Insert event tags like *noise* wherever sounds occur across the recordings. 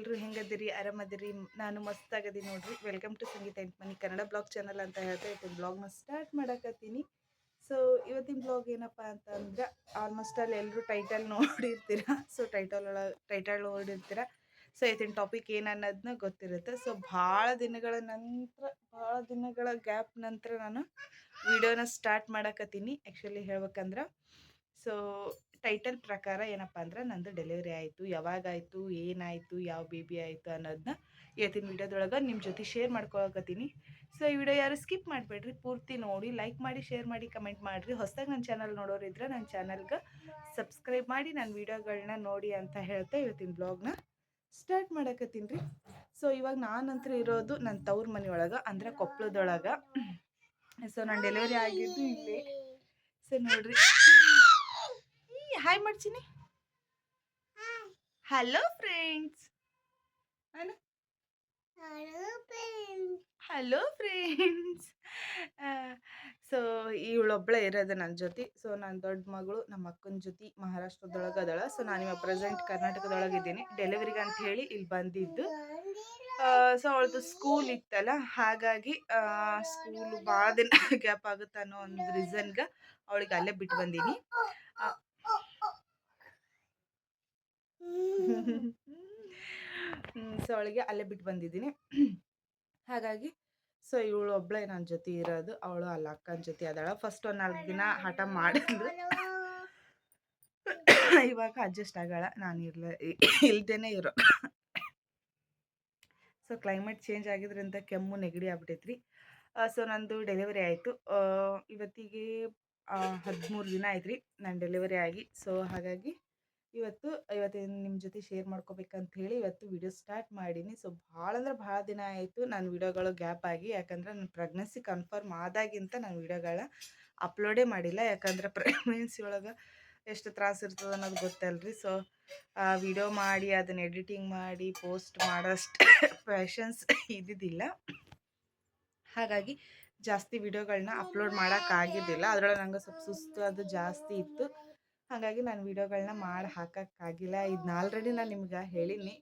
ಎಲ್ಲರೂ ಹೆಂಗದಿರಿ? ಆರಾಮದಿರಿ? ನಾನು ಮಸ್ತ್ ನೋಡ್ರಿ. ವೆಲ್ಕಮ್ ಟು ಸಂಗೀತ ಎಂಟ್ ಮನಿ ಕನ್ನಡ ಬ್ಲಾಗ್ ಚಾನಲ್ ಅಂತ ಹೇಳ್ತಾ ಇವತ್ತಿನ ಬ್ಲಾಗ್ನ ಸ್ಟಾರ್ಟ್ ಮಾಡಕತ್ತೀನಿ. ಸೊ ಇವತ್ತಿನ ಬ್ಲಾಗ್ ಏನಪ್ಪ ಅಂತಂದ್ರೆ ಆಲ್ಮೋಸ್ಟ್ ಅಲ್ಲಿ ಎಲ್ಲರೂ ಟೈಟಲ್ ನೋಡಿರ್ತೀರ? ಸೊ ಟೈಟಲ್ ಒಳಗೆ ಟೈಟಲ್ ನೋಡಿರ್ತೀರ? ಸೊ ಇವತ್ತಿನ ಟಾಪಿಕ್ ಏನು ಅನ್ನೋದನ್ನ ಗೊತ್ತಿರುತ್ತೆ. ಸೊ ಭಾಳ ದಿನಗಳ ನಂತರ, ಭಾಳ ದಿನಗಳ ಗ್ಯಾಪ್ ನಂತರ ನಾನು ವಿಡಿಯೋನ ಸ್ಟಾರ್ಟ್ ಮಾಡಕತ್ತೀನಿ. ಆ್ಯಕ್ಚುಲಿ ಹೇಳ್ಬೇಕಂದ್ರೆ ಸೊ ಟೈಟಲ್ ಪ್ರಕಾರ ಏನಪ್ಪ ಅಂದ್ರೆ ನಂದು ಡೆಲಿವರಿ ಆಯಿತು ಯಾವಾಗಾಯಿತು ಏನಾಯಿತು ಯಾವ ಬೇಬಿ ಆಯಿತು ಅನ್ನೋದನ್ನ ಇವತ್ತಿನ ವಿಡಿಯೋದೊಳಗೆ ನಿಮ್ಮ ಜೊತೆ ಶೇರ್ ಮಾಡ್ಕೊಳಕತ್ತೀನಿ. ಸೊ ಈ ವಿಡಿಯೋ ಯಾರು ಸ್ಕಿಪ್ ಮಾಡಬೇಡ್ರಿ, ಪೂರ್ತಿ ನೋಡಿ ಲೈಕ್ ಮಾಡಿ ಶೇರ್ ಮಾಡಿ ಕಮೆಂಟ್ ಮಾಡಿರಿ. ಹೊಸದಾಗಿ ನನ್ನ ಚಾನಲ್ ನೋಡೋರಿದ್ರೆ ನನ್ನ ಚಾನಲ್ಗೆ ಸಬ್ಸ್ಕ್ರೈಬ್ ಮಾಡಿ ನನ್ನ ವಿಡಿಯೋಗಳನ್ನ ನೋಡಿ ಅಂತ ಹೇಳ್ತಾ ಇವತ್ತಿನ ಬ್ಲಾಗ್ನ ಸ್ಟಾರ್ಟ್ ಮಾಡಕತ್ತೀನಿ ರೀ. ಸೊ ಇವಾಗ ನಾನಂತೂ ಇರೋದು ನನ್ನ ತವ್ರ ಮನೆಯೊಳಗೆ, ಅಂದ್ರೆ ಕೊಪ್ಪಳದೊಳಗೆ ಸೊ ನಾನು ಡೆಲಿವರಿ ಆಗಿದ್ದು ಇಲ್ಲಿ. ಸೊ ನೋಡ್ರಿ. ಹಾಯ್ ಮಾಡ್ತೀನಿ hello friends hello friends so ಇವಳೊಬ್ಬಳೆ ಇರೋದು ನನ್ನ ಜೊತೆ. ಸೊ ನನ್ನ ದೊಡ್ಡ ಮಗಳು ನಮ್ಮ ಅಕ್ಕನ ಜೊತೆ ಮಹಾರಾಷ್ಟ್ರದೊಳಗೆ ಅದಳ. ಸೊ ನಾನು ಇವಾಗ ಪ್ರೆಸೆಂಟ್ ಕರ್ನಾಟಕದೊಳಗೆ ಇದ್ದೀನಿ. ಡೆಲಿವರಿಗೆ ಅಂತ ಹೇಳಿ ಇಲ್ಲಿ ಬಂದಿದ್ದು. ಸೊ ಅವಳದು ಸ್ಕೂಲ್ ಇತ್ತಲ್ಲ ಹಾಗಾಗಿ ಸ್ಕೂಲ್ ಭಾಳ ದಿನ *laughs* ಗ್ಯಾಪ್ ಆಗುತ್ತೆ ಅನ್ನೋ ಒಂದು ರೀಸನ್ಗೆ ಅವಳಿಗೆ ಅಲ್ಲೇ ಬಿಟ್ಟು ಬಂದೀನಿ. ಸೊ ಅವಳಿಗೆ ಅಲ್ಲೇ ಬಿಟ್ಟು ಬಂದಿದ್ದೀನಿ. ಹಾಗಾಗಿ, ಸೊ ಇವಳು ಒಬ್ಬಳೇ ನನ್ನ ಜೊತೆ ಇರೋದು, ಅವಳು ಅಲ್ಲ ಅಕ್ಕನ ಜೊತೆ ಅದಾಳ. ಫಸ್ಟ್ ಒಂದು ನಾಲ್ಕು ದಿನ ಹಠ ಮಾಡಿದ್ರು ಇವಾಗ ಅಡ್ಜಸ್ಟ್ ಆಗೋಳ ನಾನು ಇರ್ಲ, ಇಲ್ದೇನೆ ಇರೋ. ಸೊ ಕ್ಲೈಮೇಟ್ ಚೇಂಜ್ ಆಗಿದ್ರಿಂದ ಕೆಮ್ಮು ನೆಗಡಿ ಆಗ್ಬಿಟ್ಟೈತ್ರಿ. ಸೊ ನಂದು ಡೆಲಿವರಿ ಆಯಿತು. ಇವತ್ತಿಗೆ ಹದಿಮೂರು ದಿನ ಆಯ್ತು ರೀ ನಾನು ಡೆಲಿವರಿ ಆಗಿ. ಸೊ ಹಾಗಾಗಿ ಇವತ್ತು ಇವತ್ತಿನ ನಿಮ್ಮ ಜೊತೆ ಶೇರ್ ಮಾಡ್ಕೋಬೇಕಂತ ಹೇಳಿ ಇವತ್ತು ವಿಡಿಯೋ ಸ್ಟಾರ್ಟ್ ಮಾಡೀನಿ. ಸೊ ಭಾಳ ಅಂದ್ರೆ ಭಾಳ ದಿನ ಆಯಿತು ನಾನು ವಿಡಿಯೋಗಳು ಗ್ಯಾಪ್ ಆಗಿ. ಯಾಕಂದ್ರೆ ನನ್ನ ಪ್ರೆಗ್ನೆನ್ಸಿ ಕನ್ಫರ್ಮ್ ಆದಾಗಿಂತ ನಾನು ವಿಡಿಯೋಗಳ ಅಪ್ಲೋಡೇ ಮಾಡಿಲ್ಲ. ಯಾಕಂದ್ರೆ ಪ್ರೆಗ್ನೆನ್ಸಿ *laughs* ಒಳಗೆ ಎಷ್ಟು ತ್ರಾಸ ಇರ್ತದೆ ಅನ್ನೋದು ಗೊತ್ತಲ್ರಿ. ಸೊ ವಿಡಿಯೋ ಮಾಡಿ, ಅದನ್ನು ಎಡಿಟಿಂಗ್ ಮಾಡಿ ಪೋಸ್ಟ್ ಮಾಡೋಷ್ಟು ಪ್ಯಾಷನ್ಸ್ ಇದ್ದಿದ್ದಿಲ್ಲ. ಹಾಗಾಗಿ ಜಾಸ್ತಿ ವಿಡಿಯೋಗಳನ್ನ ಅಪ್ಲೋಡ್ ಮಾಡೋಕ್ಕಾಗಿದ್ದಿಲ್ಲ ಅದರೊಳಗೆ ನಂಗೆ ಸ್ವಲ್ಪ ಸುಸ್ತು ಅದು ಜಾಸ್ತಿ ಇತ್ತು. ಹಾಗಾಗಿ ನಾನು ವೀಡಿಯೋಗಳನ್ನ ಮಾಡಿ ಹಾಕೋಕ್ಕಾಗಿಲ್ಲ. ಇದನ್ನ ಆಲ್ರೆಡಿ ನಾನು ನಿಮ್ಗೆ ಹೇಳೀನಿ.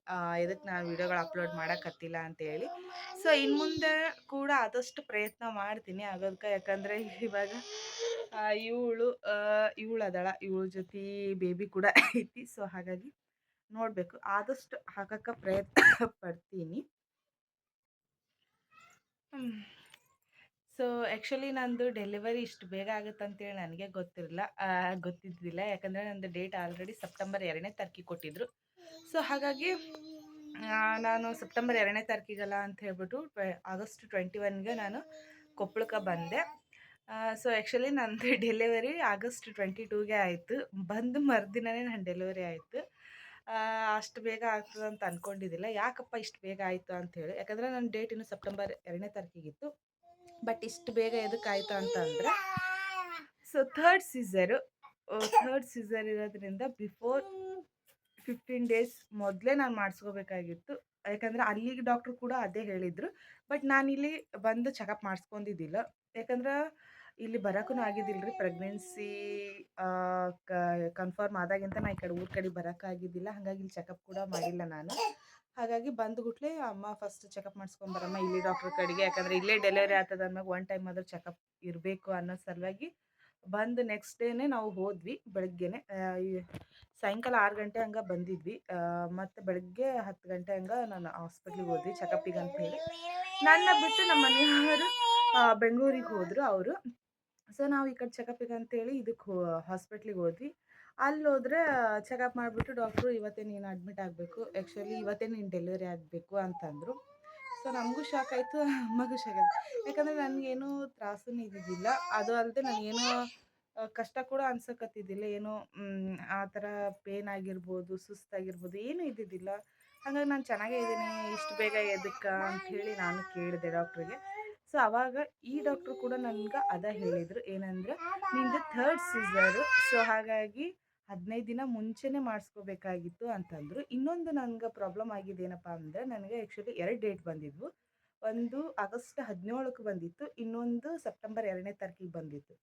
ಇದಕ್ಕೆ ನಾನು ವೀಡಿಯೋಗಳು ಅಪ್ಲೋಡ್ ಮಾಡೋಕ್ಕತ್ತಿಲ್ಲ ಅಂತೇಳಿ ಸೊ ಇನ್ನು ಮುಂದೆ ಕೂಡ ಆದಷ್ಟು ಪ್ರಯತ್ನ ಮಾಡ್ತೀನಿ ಆಗೋದಕ್ಕೆ ಯಾಕಂದರೆ ಇವಾಗ ಇವಳು ಇವಳು ಅದಳ. ಇವಳ ಜೊತೆ ಬೇಬಿ ಕೂಡ ಐತಿ. ಸೊ, ಹಾಗಾಗಿ ನೋಡಬೇಕು. ಆದಷ್ಟು ಹಾಕಕ್ಕೆ ಪ್ರಯತ್ನ ಪಡ್ತೀನಿ. ಸೊ ಆ್ಯಕ್ಚುಲಿ ನಂದು ಡೆಲಿವರಿ ಇಷ್ಟು ಬೇಗ ಆಗುತ್ತೆ ಅಂತೇಳಿ ನನಗೆ ಗೊತ್ತಿರಲಿಲ್ಲ ಗೊತ್ತಿದ್ದಿಲ್ಲ. ಯಾಕಂದರೆ ನಂದು ಡೇಟ್ ಆಲ್ರೆಡಿ ಸೆಪ್ಟೆಂಬರ್ ಎರಡನೇ ತಾರೀಕಿಗೆ ಕೊಟ್ಟಿದ್ದರು ಸೊ, ಹಾಗಾಗಿ ನಾನು ಸೆಪ್ಟೆಂಬರ್ ಎರಡನೇ ತಾರೀಕಿಗಲ್ಲ ಅಂತ ಹೇಳ್ಬಿಟ್ಟು ಆಗಸ್ಟ್ ಟ್ವೆಂಟಿ ಒನ್ಗೆ ನಾನು ಕೊಪ್ಪಳಕ್ಕೆ ಬಂದೆ. ಸೊ ಆ್ಯಕ್ಚುಲಿ ನಂದು *laughs* ಡೆಲಿವರಿ ಆಗಸ್ಟ್ ಟ್ವೆಂಟಿ ಟೂಗೆ ಆಯಿತು. ಬಂದು ಮರುದಿನವೇ ನನ್ನ ಡೆಲಿವರಿ ಆಯಿತು. ಅಷ್ಟು ಬೇಗ ಆಗ್ತದೆ ಅಂತ ಅಂದ್ಕೊಂಡಿದ್ದಿಲ್ಲ ಯಾಕಪ್ಪ ಇಷ್ಟು ಬೇಗ ಆಯಿತು ಅಂಥೇಳಿ ಯಾಕಂದರೆ ನನ್ನ ಡೇಟ್ ಇನ್ನು ಸೆಪ್ಟೆಂಬರ್ ಎರಡನೇ ತಾರೀಕಿಗಿತ್ತು. ಬಟ್ ಇಷ್ಟು ಬೇಗ ಎದಕ್ಕಾಯ್ತು ಅಂತಂದ್ರೆ so third caesar third caesar ಇರೋದ್ರಿಂದ ಬಿಫೋರ್ ಫಿಫ್ಟೀನ್ ಡೇಸ್ ಮೊದಲೇ ನಾನು ಮಾಡಿಸ್ಕೋಬೇಕಾಗಿತ್ತು. ಯಾಕಂದರೆ ಅಲ್ಲಿಗೆ ಡಾಕ್ಟ್ರು ಕೂಡ ಅದೇ ಹೇಳಿದರು. ಬಟ್ ನಾನಿಲ್ಲಿ ಬಂದು ಚೆಕಪ್ ಮಾಡಿಸ್ಕೊಂಡಿದ್ದಿಲ್ಲ. ಯಾಕಂದ್ರೆ ಇಲ್ಲಿ ಬರೋಕ್ಕೂ ಆಗಿದ್ದಿಲ್ಲ ರೀ ಪ್ರೆಗ್ನೆನ್ಸಿ ಕನ್ಫರ್ಮ್ ಆದಾಗಿಂತ ನಾ ಈ ಕಡೆ ಊರ ಕಡೆ ಬರೋಕ್ಕಾಗಿದ್ದಿಲ್ಲ ಹಾಗಾಗಿ ಇಲ್ಲಿ ಚೆಕಪ್ ಕೂಡ ಮಾಡಿಲ್ಲ ನಾನು. ಹಾಗಾಗಿ ಗುಟ್ಲೆ ಅಮ್ಮ ಫಸ್ಟ್ ಚೆಕಪ್ ಮಾಡಿಸ್ಕೊಂಬರಮ್ಮ ಇಲ್ಲಿ ಡಾಕ್ಟ್ರ್ ಕಡೆಗೆ. ಯಾಕಂದ್ರೆ ಇಲ್ಲೇ ಡೆಲಿವರಿ ಆಗ್ತದ ಅನ್ನೋಕೆ ಒನ್ ಟೈಮ್ ಆದ್ರೂ ಚೆಕಪ್ ಇರಬೇಕು ಅನ್ನೋ ಸಲುವಾಗಿ ಬಂದು ನೆಕ್ಸ್ಟ್ ಡೇನೆ ನಾವು ಹೋದ್ವಿ ಬೆಳಗ್ಗೆನೆ. ಸಾಯಂಕಾಲ ಆರು ಗಂಟೆ ಹಂಗೆ ಬಂದಿದ್ವಿ. ಮತ್ತು ಬೆಳಗ್ಗೆ ಹತ್ತು ಗಂಟೆ ಹಂಗೆ ನಾನು ಹಾಸ್ಪಿಟ್ಲಿಗೆ ಹೋದ್ವಿ ಚೆಕಪ್ಪಿಗೆ ಅಂತ ಹೇಳಿ. ನನ್ನ ಬಿಟ್ಟು ನಮ್ಮ ಮನೆಯವರು ಬೆಂಗಳೂರಿಗೆ ಹೋದರು ಅವರು. ಸೊ ನಾವು ಈ ಕಡೆ ಚೆಕಪ್ಪಿಗೆ ಅಂತೇಳಿ ಇದಕ್ಕೆ ಹಾಸ್ಪಿಟ್ಲಿಗೆ ಹೋದ್ವಿ. ಅಲ್ಲಿ ಹೋದ್ರೆ ಚೆಕಪ್ ಮಾಡಿಬಿಟ್ಟು ಡಾಕ್ಟ್ರು ಇವತ್ತೇ ನೀನು ಅಡ್ಮಿಟ್ ಆಗಬೇಕು. ಆ್ಯಕ್ಚುಲಿ ಇವತ್ತೇ ನೀನು ಡೆಲಿವರಿ ಆಗಬೇಕು ಅಂತಂದರು. ಸೊ ನಮಗೂ ಶಾಕ್ ಆಯಿತು, ಅಮ್ಮಗೂ ಶಾಕ್ ಆಯಿತು. ಯಾಕಂದರೆ ನನಗೇನು ತ್ರಾಸು ಇದ್ದಿದ್ದಿಲ್ಲ. ಅದು ಅಲ್ಲದೆ ನನಗೇನು ಕಷ್ಟ ಕೂಡ ಅನ್ಸಕತ್ತಿದ್ದಿಲ್ಲ. ಏನು ಆ ಥರ ಪೇನ್ ಆಗಿರ್ಬೋದು, ಸುಸ್ತಾಗಿರ್ಬೋದು, ಏನೂ ಇದ್ದಿದ್ದಿಲ್ಲ. ಹಾಗಾಗಿ ನಾನು ಚೆನ್ನಾಗೇ ಇದ್ದೀನಿ, ಇಷ್ಟು ಬೇಗ ಎದಕ್ಕೆ ಅಂಥೇಳಿ ನಾನು ಕೇಳಿದೆ ಡಾಕ್ಟ್ರಿಗೆ ಸೊ ಅವಾಗ ಈ ಡಾಕ್ಟ್ರು ಕೂಡ ನನ್ಗೆ ಅದ ಹೇಳಿದರು. ಏನಂದ್ರೆ, ನಿಂದು ಥರ್ಡ್ ಸೀಸರು ಸೊ ಹಾಗಾಗಿ ಹದಿನೈದು ದಿನ ಮುಂಚೆನೇ ಮಾಡಿಸ್ಕೋಬೇಕಾಗಿತ್ತು ಅಂತಂದರು. ಇನ್ನೊಂದು ನನಗೆ ಪ್ರಾಬ್ಲಮ್ ಆಗಿದೆ ಏನಪ್ಪ ಅಂದರೆ, ನನಗೆ ಆ್ಯಕ್ಚುಲಿ ಎರಡು ಡೇಟ್ ಬಂದಿದ್ವು. ಒಂದು ಆಗಸ್ಟ್ ಹದಿನೇಳಕ್ಕೆ ಬಂದಿತ್ತು, ಇನ್ನೊಂದು ಸೆಪ್ಟೆಂಬರ್ ಎರಡನೇ ತಾರೀಕಿಗೆ ಬಂದಿತ್ತು.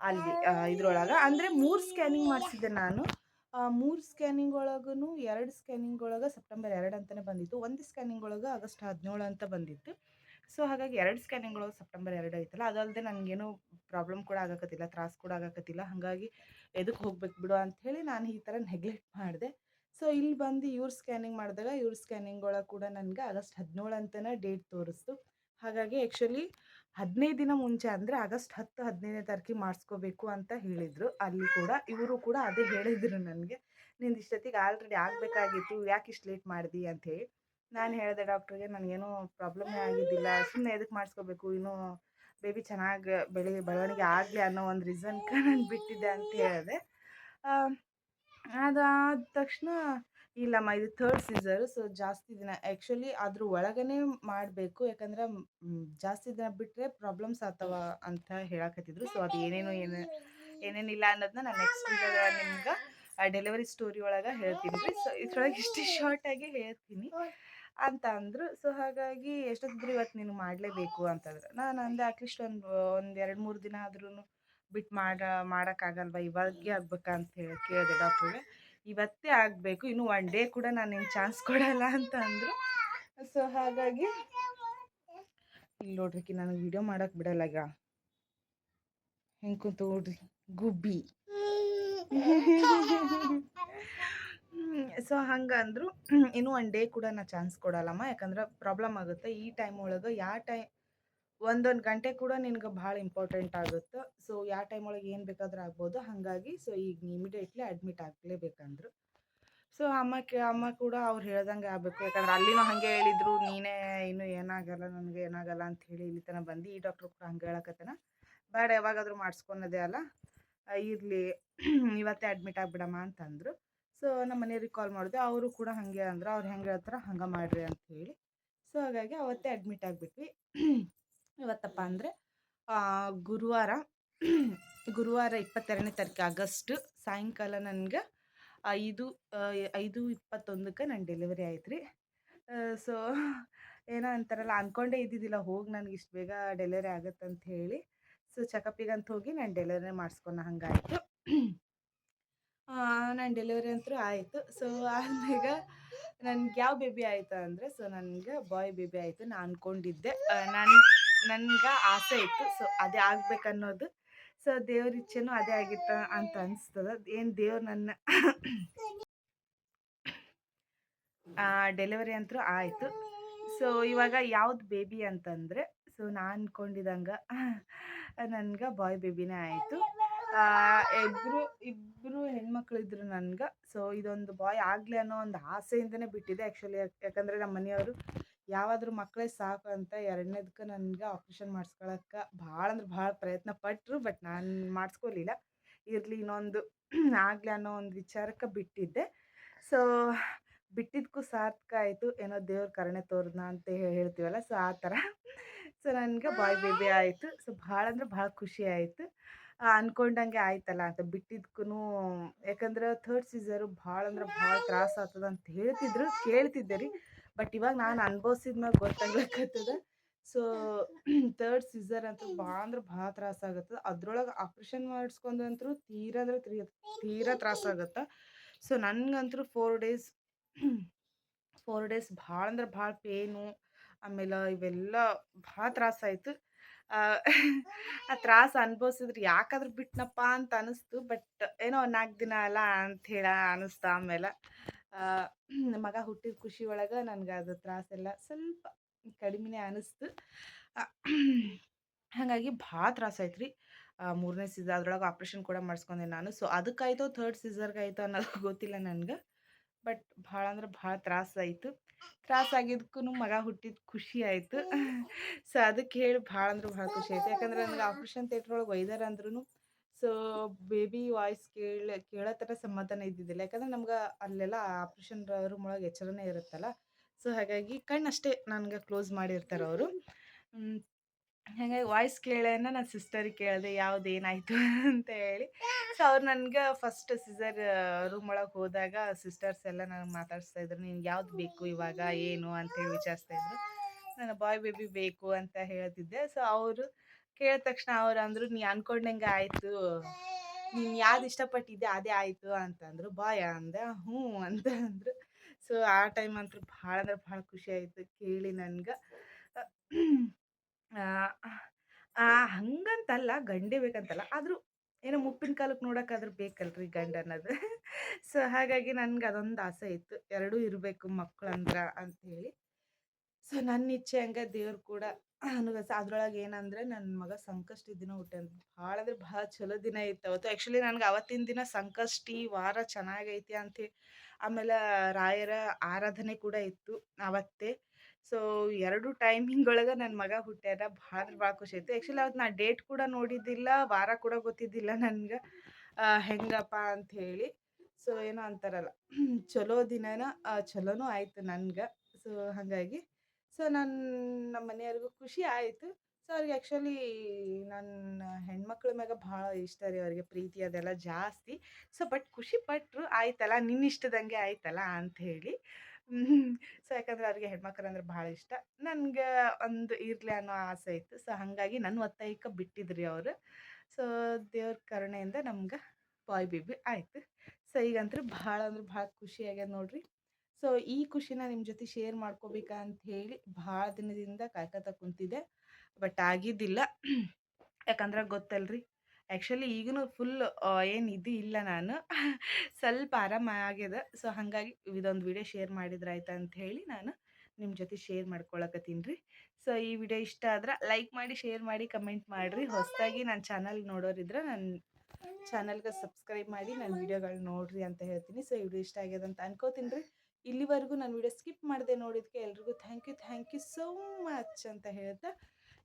ಅಲ್ಲಿ ಇದ್ರೊಳಗೆ. ಅಂದರೆ ಮೂರು ಸ್ಕ್ಯಾನಿಂಗ್ ಮಾಡಿಸಿದ್ದೆ ನಾನು. ಮೂರು ಸ್ಕ್ಯಾನಿಂಗ್ ಒಳಗೂ ಎರಡು ಸ್ಕ್ಯಾನಿಂಗ್ ಒಳಗೆ ಸೆಪ್ಟೆಂಬರ್ ಎರಡು ಅಂತಲೇ ಬಂದಿತ್ತು. ಒಂದು ಸ್ಕ್ಯಾನಿಂಗ್ ಒಳಗೆ ಆಗಸ್ಟ್ ಹದಿನೇಳು ಅಂತ ಬಂದಿತ್ತು. ಸೊ ಹಾಗಾಗಿ ಎರಡು ಸ್ಕ್ಯಾನಿಂಗ್ ಒಳಗೆ ಸೆಪ್ಟೆಂಬರ್ ಎರಡು ಐತಲ್ಲ ಅದಲ್ಲದೆ ನನಗೇನು ಪ್ರಾಬ್ಲಮ್ ಕೂಡ ಆಗಕತ್ತಿಲ್ಲ, ತ್ರಾಸು ಕೂಡ ಆಗಕತ್ತಿಲ್ಲ. ಹಾಗಾಗಿ ಎದಕ್ಕೆ ಹೋಗ್ಬೇಕು ಬಿಡು ಅಂಥೇಳಿ ನಾನು ಈ ಥರ ನೆಗ್ಲೆಕ್ಟ್ ಮಾಡಿದೆ. ಸೊ ಇಲ್ಲಿ ಬಂದು ಇವ್ರ ಸ್ಕ್ಯಾನಿಂಗ್ ಮಾಡಿದಾಗ ಇವ್ರ ಸ್ಕ್ಯಾನಿಂಗ್ ಒಳಗೆ ಕೂಡ ನನಗೆ ಆಗಸ್ಟ್ ಹದಿನೇಳು ಅಂತಲೇ ಡೇಟ್ ತೋರಿಸ್ತು. ಹಾಗಾಗಿ ಆ್ಯಕ್ಚುಲಿ ಹದಿನೈದು ದಿನ ಮುಂಚೆ ಅಂದರೆ ಆಗಸ್ಟ್ ಹತ್ತು, ಹದಿನೈದನೇ ತಾರೀಕಿಗೆ ಮಾಡಿಸ್ಕೋಬೇಕು ಅಂತ ಹೇಳಿದರು. ಅಲ್ಲಿ ಕೂಡ ಇವರು ಕೂಡ ಅದೇ ಹೇಳಿದರು ನನಗೆ. ನಿಂದು ಇಷ್ಟೊತ್ತಿಗೆ ಆಲ್ರೆಡಿ ಆಗಬೇಕಾಗಿತ್ತು, ಯಾಕೆ ಇಷ್ಟು ಲೇಟ್ ಮಾಡಿದಿ ಅಂತ ಹೇಳಿ ನಾನು ಹೇಳಿದೆ ಡಾಕ್ಟ್ರಿಗೆ ನನಗೇನು ಪ್ರಾಬ್ಲಮ್ಮೇ ಆಗಿದ್ದಿಲ್ಲ. ಸುಮ್ಮನೆ ಎದಕ್ಕೆ ಮಾಡಿಸ್ಕೋಬೇಕು? ಇನ್ನೂ ಬೇಬಿ ಚೆನ್ನಾಗಿ ಬೆಳಿ, ಬೆಳವಣಿಗೆ ಆಗಲಿ ಅನ್ನೋ ಒಂದು ರೀಸನ್ಗೆ ನಾನು ಬಿಟ್ಟಿದ್ದೆ ಅಂತ ಹೇಳಿದೆ. ಅದಾದ ತಕ್ಷಣ ಇಲ್ಲಮ್ಮ, ಇದು ಥರ್ಡ್ ಸೀಸರ್ ಸೊ ಜಾಸ್ತಿ ದಿನ ಆ್ಯಕ್ಚುಲಿ ಅದ್ರ ಒಳಗೇ ಮಾಡಬೇಕು, ಯಾಕಂದ್ರೆ ಜಾಸ್ತಿ ದಿನ ಬಿಟ್ಟರೆ ಪ್ರಾಬ್ಲಮ್ಸ್ ಆಗ್ತಾವ ಅಂತ ಹೇಳಕತ್ತಿದ್ರು. ಸೊ ಅದು ಏನೇನು ಏನು ಏನೇನಿಲ್ಲ ಅನ್ನೋದನ್ನ ನಾನು ನೆಕ್ಸ್ಟ್ ನಿಮ್ಗೆ ಡೆಲಿವರಿ ಸ್ಟೋರಿ ಒಳಗೆ ಹೇಳ್ತೀನಿ. ಸೊ ಇದ್ರೊಳಗೆ ಇಷ್ಟು ಶಾರ್ಟಾಗಿ ಹೇಳ್ತೀನಿ. ಅಂತ ಅಂದರು. ಸೊ, ಹಾಗಾಗಿ ಎಷ್ಟೊತ್ತಿದ್ರು ಇವತ್ತು ನೀನು ಮಾಡಲೇಬೇಕು ಅಂತಂದ್ರೆ. ನಾನು ಅಂದೆ ಅಟ್ಲೀಸ್ಟ್ ಒಂದು ಒಂದು ಎರಡು, ಮೂರು ದಿನ ಆದ್ರೂ ಬಿಟ್ಟು ಮಾಡ, ಮಾಡೋಕ್ಕಾಗಲ್ವ? ಇವಾಗೇ ಆಗ್ಬೇಕಾ ಅಂತ ಹೇಳಿ ಕೇಳಿದೆ ಡಾಕ್ಟ್ರಿಗೆ ಇವತ್ತೇ ಆಗಬೇಕು. ಇನ್ನು ಒನ್ ಡೇ ಕೂಡ ನಾನು ನಿಂಗೆ ಚಾನ್ಸ್ ಕೊಡಲ್ಲ ಅಂತ ಅಂದರು. ಸೊ, ಹಾಗಾಗಿ ಇಲ್ಲಿ ನೋಡ್ರಿ ನನಗೆ ವಿಡಿಯೋ ಮಾಡೋಕೆ ಬಿಡಲ್ಲ ಈಗ. ಹೆಂಗೆ ಕುಂತು ನೋಡ್ರಿ. ಗುಬ್ಬಿ. *laughs* ಸೊ ಹಂಗಂದ್ರು, ಇನ್ನೂ ಒನ್ ಡೇ ಕೂಡ ನಾ ಚಾನ್ಸ್ ಕೊಡಲ್ಲಮ್ಮ. ಯಾಕಂದ್ರೆ ಪ್ರಾಬ್ಲಮ್ ಆಗುತ್ತೆ. ಈ ಟೈಮ್ ಒಳಗೆ ಯಾವ ಟೈಮ್, ಒಂದೊಂದು ಗಂಟೆ ಕೂಡ ನಿನ್ಗೆ ಭಾಳ ಇಂಪಾರ್ಟೆಂಟ್ ಆಗುತ್ತೆ. ಸೊ ಯಾವ ಟೈಮ್ ಒಳಗೆ ಏನು ಬೇಕಾದ್ರೂ ಆಗ್ಬೋದು. ಹಾಗಾಗಿ ಸೊ ಈಗ ಇಮಿಡಿಯೇಟ್ಲಿ ಅಡ್ಮಿಟ್ ಆಗಲೇಬೇಕಂದ್ರು. ಸೊ ಅಮ್ಮಕ್ಕೆ ಅಮ್ಮ ಕೂಡ ಅವ್ರು ಹೇಳ್ದಂಗೆ ಆಗಬೇಕು. ಯಾಕಂದ್ರೆ ಅಲ್ಲಿನೂ ಹಾಗೆ ಹೇಳಿದ್ರು, ನೀನೇ ಇನ್ನೂ ಏನಾಗಲ್ಲ, ನನಗೆ ಏನಾಗಲ್ಲ ಅಂತ ಹೇಳಿ ಇಲ್ಲಿ ತನಕ ಬಂದು. ಈ ಡಾಕ್ಟ್ರು ಕೂಡ ಹಂಗೆ ಹೇಳಕತ್ತನ. ಬೇಡ, ಯಾವಾಗಾದರೂ ಮಾಡಿಸ್ಕೊಳೋದೇ ಅಲ್ಲ. ಇರಲಿ, ಇವತ್ತೇ ಅಡ್ಮಿಟ್ ಆಗಿಬಿಡಮ್ಮ ಅಂತಂದರು. ಸೊ, ನಮ್ಮ ಮನೆಯವ್ರಿಗೆ ಕಾಲ್ ಮಾಡಿದೆ. ಅವರು ಕೂಡ ಹಾಗೆ ಅಂದ್ರೆ. ಅವ್ರು ಹೆಂಗೆ ಹೇಳ್ತಾರೆ, ಹಂಗೆ ಮಾಡ್ರಿ ಅಂತ ಹೇಳಿ. ಸೊ, ಹಾಗಾಗಿ ಅವತ್ತೇ ಅಡ್ಮಿಟ್ ಆಗಿಬಿಟ್ವಿ. *clears throat* ಇವತ್ತಪ್ಪ ಅಂದರೆ ಗುರುವಾರ *clears throat* ಗುರುವಾರ ಇಪ್ಪತ್ತೆರಡನೇ ತಾರೀಕು ಆಗಸ್ಟ್, ಸಾಯಂಕಾಲ ನನಗೆ ಐದು ಐದು ಇಪ್ಪತ್ತೊಂದಕ್ಕೆ ನನ್ನ ಡೆಲಿವರಿ ಆಯ್ತು ರೀ ಸೊ, ಏನೋ ಅಂತಾರಲ್ಲ ಅಂದ್ಕೊಂಡೇ ಇದ್ದಿದ್ದಿಲ್ಲ, ಹೋಗಿ ನನಗೆ ಇಷ್ಟು ಬೇಗ ಡೆಲಿವರಿ ಆಗುತ್ತೆ ಅಂತ ಹೇಳಿ. ಸೊ ಚೆಕಪ್ಪಿಗಂತ ಹೋಗಿ ನಾನು ಡೆಲಿವರಿ ಮಾಡಿಸ್ಕೊನ, ಹಂಗಾಯಿತು. ನನ್ನ ಡೆಲಿವರಿ ಅಂತೂ ಆಯಿತು. ಸೊ ಆಮೇಗ ನನ್ಗೆ ಯಾವ ಬೇಬಿ ಆಯಿತು ಅಂದರೆ ಸೊ ನನಗೆ ಬಾಯ್ ಬೇಬಿ ಆಯಿತು ನಾನು ಅಂದ್ಕೊಂಡಿದ್ದೆ ನನ್ನ ನನ್ಗೆ ಆಸೆ ಇತ್ತು. ಸೊ ಅದೇ ಆಗ್ಬೇಕನ್ನೋದು. ಸೊ ದೇವ್ರ ಇಚ್ಛೆನೂ ಅದೇ ಆಗಿತ್ತ ಅಂತ ಅನಿಸ್ತದ. ಏನು ದೇವ್ರು ನನ್ನ ಡೆಲಿವರಿ ಅಂತೂ ಆಯಿತು. ಸೊ ಇವಾಗ ಯಾವ್ದು ಬೇಬಿ ಅಂತಂದರೆ ಸೊ ನಾನು ಅಂದ್ಕೊಂಡಿದ್ದಂಗೆ ನನ್ಗೆ ಬಾಯ್ ಬೇಬಿನೇ ಆಯಿತು. ಇಬ್ಬರು ಇಬ್ಬರು ಹೆಣ್ಮಕ್ಳಿದ್ರು ನನ್ಗೆ. ಸೊ ಇದೊಂದು ಬಾಯ್ ಆಗಲಿ ಅನ್ನೋ ಒಂದು ಆಸೆಯಿಂದನೇ ಬಿಟ್ಟಿದೆ ಆ್ಯಕ್ಚುಲಿ ಯಾಕಂದರೆ ನಮ್ಮ ಮನೆಯವರು ಯಾವಾದರೂ ಮಕ್ಕಳೇ ಸಾಕು ಅಂತ ಎರಡನೇದಕ್ಕೆ ನನಗೆ ಆಪ್ರೇಷನ್ ಮಾಡಿಸ್ಕೊಳಕ್ಕೆ ಭಾಳ ಅಂದ್ರೆ ಭಾಳ ಪ್ರಯತ್ನ ಪಟ್ಟರು ಬಟ್ ನಾನು ಮಾಡಿಸ್ಕೊಲಿಲ್ಲ. ಇರಲಿ ಇನ್ನೊಂದು *clears throat* ಆಗಲಿ ಅನ್ನೋ ಒಂದು ವಿಚಾರಕ್ಕೆ ಬಿಟ್ಟಿದ್ದೆ. ಸೊ ಬಿಟ್ಟಿದ್ದಕ್ಕೂ ಸಾರ್ಥಕ ಆಯಿತು. ಏನೋ ದೇವ್ರ ಕರಣೆ ತೋರ್ದ್ನ ಅಂತ ಹೇಳ್ತೀವಲ್ಲ ಸೊ ಆ ಥರ. ಸೊ ನನಗೆ ಬಾಯ್ ಬೇಬಿ ಆಯಿತು. ಸೊ ಭಾಳ ಅಂದ್ರೆ ಭಾಳ ಖುಷಿ ಆಯಿತು. ಅಂದ್ಕೊಂಡಂಗೆ ಆಯ್ತಲ್ಲ ಅಂತ ಬಿಟ್ಟಿದ್ಕೂ ಯಾಕಂದ್ರೆ ಥರ್ಡ್ ಸೀಸರು ಭಾಳ ಅಂದ್ರೆ ಭಾಳ ತ್ರಾಸ ಆಗ್ತದ ಅಂತ ಹೇಳ್ತಿದ್ರು, ಕೇಳ್ತಿದ್ದೆ ರೀ. ಬಟ್ ಇವಾಗ ನಾನು ಅನ್ಭವ್ಸಿದ ಮ್ಯಾಗ ಸೊ ಥರ್ಡ್ ಸೀಸರ್ ಅಂತೂ ಭಾಳ ಅಂದ್ರೆ ಭಾಳ ತ್ರಾಸ ಆಗತ್ತದ ಅದ್ರೊಳಗೆ ಆಪ್ರೇಷನ್ ಮಾಡಿಸ್ಕೊಂಡಂತೂ ತೀರಾ ಅಂದ್ರೆ ತೀರ, ತೀರಾ ತ್ರಾಸ ಆಗತ್ತೆ. ಸೊ ನನಗಂತೂ ಫೋರ್ ಡೇಸ್ ಫೋರ್ ಡೇಸ್ ಭಾಳ ಅಂದ್ರೆ ಭಾಳ ಪೇನು ಆಮೇಲೆ ಇವೆಲ್ಲ ಭಾಳ ತ್ರಾಸಾಯಿತು ಆ ತ್ರಾಸ ಅನುಭವಿಸಿದ್ರೆ ಯಾಕಾದ್ರೂ ಬಿಟ್ನಪ್ಪ ಅಂತ ಅನಿಸ್ತು ಬಟ್ ಏನೋ ನಾಲ್ಕು ದಿನ ಅಲ್ಲ ಅಂತ ಹೇಳ ಅನಿಸ್ತು ಆಮೇಲೆ. ಮಗ ಹುಟ್ಟಿದ ಖುಷಿ ಒಳಗೆ ನನಗೆ ಅದು ತ್ರಾಸೆಲ್ಲ ಸ್ವಲ್ಪ ಕಡಿಮೆನೇ ಅನಿಸ್ತು. ಹಾಗಾಗಿ ಭಾಳ ತ್ರಾಸ ರೀ ಮೂರನೇ ಸೀಸರ್ ಅದ್ರೊಳಗೆ ಆಪ್ರೇಷನ್ ಕೂಡ ಮಾಡಿಸ್ಕೊಂಡೆ ನಾನು. ಸೊ ಅದಕ್ಕಾಯ್ತೋ ಥರ್ಡ್ ಸೀಸರ್ಗಾಯ್ತು ಅನ್ನೋದು *laughs* ಗೊತ್ತಿಲ್ಲ ನನಗೆ. ಬಟ್ ಭಾಳ ಅಂದ್ರೆ ಭಾಳ ತ್ರಾಸಾಯಿತು ತ್ರಾಸಾಗಿದ್ದಕ್ಕೂ ಮಗ ಹುಟ್ಟಿದ ಖುಷಿ ಆಯಿತು. ಸೊ, ಅದಕ್ಕೆ ಹೇಳಿ ಭಾಳ ಅಂದ್ರೆ ಭಾಳ ಖುಷಿ ಆಯಿತು. ಯಾಕಂದ್ರೆ ನನಗೆ ಆಪ್ರೇಷನ್ ಥಿಯೇಟ್ರ್ ಒಳಗೆ ಒಯ್ದಾರ ಅಂದ್ರೂ ಸೊ, ಬೇಬಿ ವಾಯ್ಸ್ ಕೇಳಿ ಕೇಳೋ ಥರ ಸಮಾಧಾನ ಇದ್ದಿದ್ದಿಲ್ಲ. ಯಾಕಂದ್ರೆ ನಮ್ಗೆ ಅಲ್ಲೆಲ್ಲ ಆಪ್ರೇಷನ್ ರೂಮ್ ಒಳಗೆ ಎಚ್ಚರನೇ ಇರುತ್ತಲ್ಲ. ಸೊ, ಹಾಗಾಗಿ ಕಣ್ಣಷ್ಟೇ ನನಗೆ ಕ್ಲೋಸ್ ಮಾಡಿರ್ತಾರೆ ಅವರು. ಹಾಗಾಗಿ ವಾಯ್ಸ್ ಕೇಳೇನ ನಾನು ಸಿಸ್ಟರಿಗೆ ಕೇಳಿದೆ ಯಾವ್ದು ಏನಾಯಿತು *laughs* ಅಂತ ಹೇಳಿ. ಸೊ ಅವ್ರು ನನಗೆ ಫಸ್ಟ್ ಸಿಸರ್ ರೂಮ್ ಒಳಗೆ ಹೋದಾಗ ಸಿಸ್ಟರ್ಸ್ ಎಲ್ಲ ನನಗೆ ಮಾತಾಡಿಸ್ತಾ ಇದ್ರು, ನಿನ್ಗೆ ಯಾವ್ದು ಬೇಕು ಇವಾಗ, ಏನು? ಅಂತೇಳಿ ವಿಚಾರಿಸ್ತಾ ಇದ್ರು. ನನ್ನ ಬಾಯ್ ಬೇಬಿ ಬೇಕು ಅಂತ ಹೇಳ್ತಿದ್ದೆ. ಸೊ ಅವರು ಕೇಳಿದ ತಕ್ಷಣ ಅವ್ರು ಅಂದರು, ನೀ ಅನ್ಕೊಂಡಂಗೆ ಆಯಿತು. ನೀನು ಯಾವ್ದು ಇಷ್ಟಪಟ್ಟಿದ್ದೆ ಅದೇ ಆಯಿತು. ಅಂತಂದರು ಬಾಯ್ ಅಂದೆ. ಹ್ಞೂ *laughs* ಅಂತ ಅಂದರು. ಸೊ ಆ ಟೈಮ್ ಅಂತೂ ಭಾಳ ಅಂದ್ರೆ ಭಾಳ ಖುಷಿ ಆಯಿತು ಕೇಳಿ ನನ್ಗೆ. ಹಂಗಂತಲ್ಲ ಗಂಡೇ ಬೇಕಂತಲ್ಲ, ಆದರೂ ಏನೋ ಮುಪ್ಪಿನ ಕಾಲಕ್ಕೆ ನೋಡೋಕ್ಕಾದ್ರೂ ಬೇಕಲ್ರಿ ಗಂಡ ಅನ್ನೋದು. ಸೊ ಹಾಗಾಗಿ ನನ್ಗೆ ಅದೊಂದು ಆಸೆ ಇತ್ತು, ಎರಡೂ ಇರಬೇಕು ಮಕ್ಕಳಂದ್ರ ಅಂಥೇಳಿ ಸೊ ನನ್ನ ಇಚ್ಛೆ ಹಂಗೆ ದೇವ್ರು ಕೂಡ ಅನುಗಸ ಅದ್ರೊಳಗೆ ಏನಂದ್ರೆ ನನ್ನ ಮಗ ಸಂಕಷ್ಟಿ ದಿನ ಹುಟ್ಟ್ಯಾನ ಭಾಳ ಅಂದ್ರೆ ಭಾಳ ಚಲೋ ದಿನ ಇತ್ತು ಅವತ್ತು. ಆ್ಯಕ್ಚುಲಿ ನನಗೆ ಅವತ್ತಿನ ದಿನ ಸಂಕಷ್ಟಿ ವಾರ ಚೆನ್ನಾಗೈತಿ ಅಂಥೇಳಿ ಆಮೇಲೆ ರಾಯರ ಆರಾಧನೆ ಕೂಡ ಇತ್ತು ಅವತ್ತೇ. ಸೊ, ಎರಡು ಟೈಮಿಂಗ್ ಒಳಗೆ ನನ್ನ ಮಗ ಹುಟ್ಟ್ಯಾನ ಭಾಳ ಅಂದ್ರೆ ಭಾಳ ಖುಷಿ ಆಯ್ತು. ಆ್ಯಕ್ಚುಲಿ ಅವತ್ತು ನಾ ಡೇಟ್ ಕೂಡ ನೋಡಿದ್ದಿಲ್ಲ, ವಾರ ಕೂಡ ಗೊತ್ತಿದ್ದಿಲ್ಲ ನನ್ಗೆ. ಹೆಂಗಪ್ಪ ಹೇಳಿ. ಸೊ, ಏನೋ ಅಂತಾರಲ್ಲ. *clears throat* ಚಲೋ ದಿನನ ಚಲೋನೂ ಆಯ್ತು ನನಗೆ. ಸೊ, ಹಾಗಾಗಿ. ಸೊ ನನ್ನ ನಮ್ಮ ಮನೆಯವ್ರಿಗೂ ಖುಷಿ ಆಯಿತು. ಸೊ, ಅವ್ರಿಗೆ ಆ್ಯಕ್ಚುಲಿ ನನ್ನ ಹೆಣ್ಮಕ್ಳ ಮ್ಯಾಗ ಭಾಳ ಇಷ್ಟ ರೀ ಅವ್ರಿಗೆ ಪ್ರೀತಿ ಅದೆಲ್ಲ ಜಾಸ್ತಿ. ಸೊ, ಬಟ್ ಖುಷಿ ಪಟ್ಟರು ಆಯ್ತಲ್ಲ ನಿನ್ನ ಇಷ್ಟದಂಗೆ ಆಯ್ತಲ್ಲ ಅಂಥೇಳಿ ಸೊ, ಯಾಕಂದ್ರೆ ಅವ್ರಿಗೆ ಹೆಣ್ಮಕ್ಳು ಅಂದ್ರೆ ಭಾಳ ಇಷ್ಟ. ನನ್ಗೆ ಒಂದು ಇರಲಿ ಅನ್ನೋ ಆಸೆ ಇತ್ತು. ಸೊ, ಹಾಗಾಗಿ ನನ್ನ ಒತ್ತಾಯಕ್ಕೆ ಬಿಟ್ಟಿದ್ರಿ ಅವರು. ಸೊ, ದೇವ್ರ ಕರುಣೆಯಿಂದ ನಮ್ಗೆ ಬಾಯ್ ಬೇಬಿ ಆಯ್ತು. ಸೊ, ಈಗಂತೂ ಭಾಳ ಅಂದ್ರೆ ಭಾಳ ಖುಷಿ ಆಗ್ಯದ ನೋಡ್ರಿ. ಸೊ, ಈ ಖುಷಿನ ನಿಮ್ಮ ಜೊತೆ ಶೇರ್ ಮಾಡ್ಕೋಬೇಕಾ ಅಂತ ಹೇಳಿ ಭಾಳ ದಿನದಿಂದ ಕಾಯ್ಕೊತ ಕುಂತಿದ್ದೆ. ಬಟ್ ಆಗಿದ್ದಿಲ್ಲ. ಯಾಕಂದ್ರೆ ಗೊತ್ತಲ್ರಿ ಆ್ಯಕ್ಚುಲಿ ಈಗೂ ಫುಲ್ ಏನು ಇದು ಇಲ್ಲ ನಾನು. ಸ್ವಲ್ಪ ಆರಾಮ ಆಗ್ಯದ. ಸೊ, ಹಾಗಾಗಿ ಇದೊಂದು ವಿಡಿಯೋ ಶೇರ್ ಮಾಡಿದ್ರೆ ಆಯ್ತಾ ಅಂತ ಹೇಳಿ ನಾನು ನಿಮ್ಮ ಜೊತೆ ಶೇರ್ ಮಾಡ್ಕೊಳಕತ್ತೀನಿ ರೀ. ಸೊ, ಈ ವಿಡಿಯೋ ಇಷ್ಟ ಆದ್ರೆ ಲೈಕ್ ಮಾಡಿ, ಶೇರ್ ಮಾಡಿ, ಕಮೆಂಟ್ ಮಾಡಿರಿ. ಹೊಸದಾಗಿ ನನ್ನ ಚಾನಲ್ ನೋಡೋರಿದ್ರೆ ನನ್ನ ಚಾನಲ್ಗೆ ಸಬ್ಸ್ಕ್ರೈಬ್ ಮಾಡಿ ನನ್ನ ವಿಡಿಯೋಗಳು ನೋಡ್ರಿ ಅಂತ ಹೇಳ್ತೀನಿ. ಸೊ, ಈ ವಿಡಿಯೋ ಇಷ್ಟ ಆಗ್ಯದ ಅಂತ ಅನ್ಕೋತೀನಿ ರೀ. ಇಲ್ಲಿವರೆಗೂ ನಾನು ವಿಡಿಯೋ ಸ್ಕಿಪ್ ಮಾಡಿದೆ ನೋಡಿದ್ಕೆ ಎಲ್ರಿಗೂ thank you thank you so much ಅಂತ ಹೇಳ್ತಾ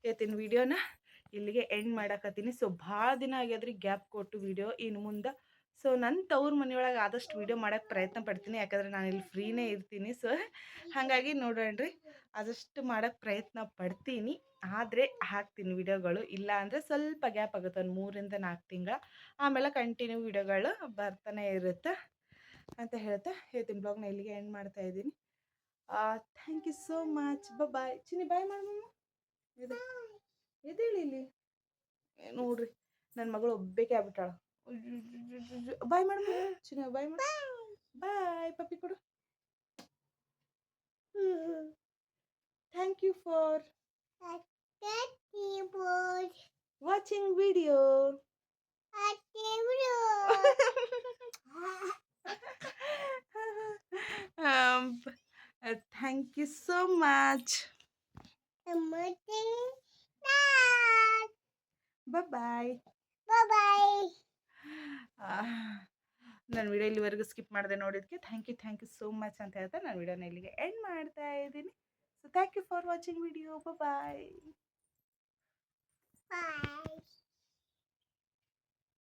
ಹೇಳ್ತೀನಿ ವಿಡಿಯೋನ. ಇಲ್ಲಿಗೆ ಎಂಡ್ ಮಾಡಕತ್ತೀನಿ. ಸೊ ಭಾಳ ದಿನ ಆಗ್ಯಾದ್ರಿ ಗ್ಯಾಪ್ ಕೊಟ್ಟು ವಿಡಿಯೋ ಇನ್ನು ಮುಂದೆ. ಸೊ ನನ್ನ ತವ್ರ ಮನೆಯೊಳಗೆ ಆದಷ್ಟು ವೀಡಿಯೋ ಮಾಡೋಕ್ಕೆ ಪ್ರಯತ್ನ ಪಡ್ತೀನಿ. ಯಾಕಂದರೆ ನಾನು ಇಲ್ಲಿ ಫ್ರೀನೇ ಇರ್ತೀನಿ. ಸೊ ಹಾಗಾಗಿ ನೋಡೋಣ್ರಿ ಆದಷ್ಟು ಮಾಡೋಕ್ಕೆ ಪ್ರಯತ್ನ ಪಡ್ತೀನಿ. ಆದರೆ ಹಾಕ್ತೀನಿ ವಿಡಿಯೋಗಳು ಇಲ್ಲ ಅಂದರೆ ಸ್ವಲ್ಪ ಗ್ಯಾಪ್ ಆಗುತ್ತೆ. ಒಂದು ಮೂರಿಂದ ನಾಲ್ಕು ತಿಂಗಳ. ಆಮೇಲೆ ಕಂಟಿನ್ಯೂ ವಿಡಿಯೋಗಳು ಬರ್ತಾನೆ ಇರುತ್ತೆ ಅಂತ ಹೇಳ್ತಾ ಹೇಳ್ತೀನಿ. ಬ್ಲಾಗ್ನ ಇಲ್ಲಿಗೆ ಎಂಡ್ ಮಾಡ್ತಾ ಇದ್ದೀನಿ. Thank you so much bye Chinni bye ಮಾಡಿ ಇದೆ. ಎದ್ದೇಳಿ ಇಲ್ಲಿ? ಏ, ನೋಡ್ರಿ ನನ್ನ ಮಗಳು ಒಬ್ಬೇಕೆ ಆಗ್ಬಿಟ್ಟಾಳ. ಬಾಯ್ ಮಾಡ ಚಿನ್ನ ಬಾಯ್ ಮಾಡ ಬಾಯ್ ಪಪ್ಪಿ ಕೊಡು thank you for watching video thank you so much bye Bye-bye. ನನ್ನ ವಿಡಿಯೋ ಇಲ್ಲಿವರೆಗೂ ಸ್ಕಿಪ್ ಮಾಡಿದೆ ನೋಡಿದ್ದಕ್ಕೆ thank you thank you so much ಅಂತ ಹೇಳ್ತಾ ನಾನು ವಿಡಿಯೋನ ಇಲ್ಲಿಗೆ ಎಂಡ್ ಮಾಡ್ತಾ ಇದ್ದೀನಿ. So thank you for watching video bye Bye.